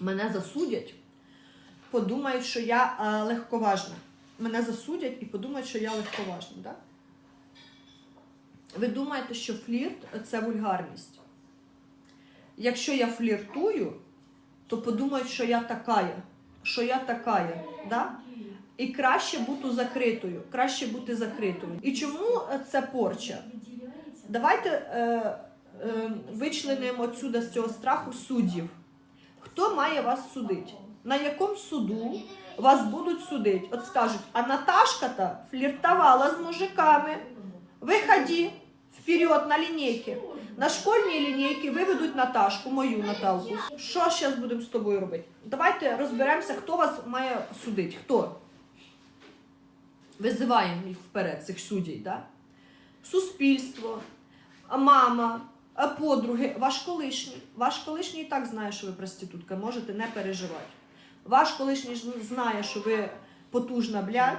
мене засудять, подумають, що я е, легковажна. Мене засудять і подумають, що я легковажна. Да? Ви думаєте, що флірт це вульгарність? Якщо я фліртую, то подумають, що я такая, що я такая. Да? І краще бути закритою, краще бути закритою. І чому це порча? Давайте е, е, вичленимо отсюда з цього страху суддів. Хто має вас судити? На якому суду вас будуть судити? От скажуть, а Наташка-то фліртувала з мужиками. Виходи вперед на лінійки. На школьній лінійці виведуть Наташку, мою Наталку. Що зараз будемо з тобою робити? Давайте розберемося, хто вас має судити. Хто? Визиваємо їх вперед, цих суддів, да? Суспільство, мама, а подруги, ваш колишній. Ваш колишній і так знає, що ви проститутка, можете не переживати. Ваш колишній знає, що ви потужна блядь,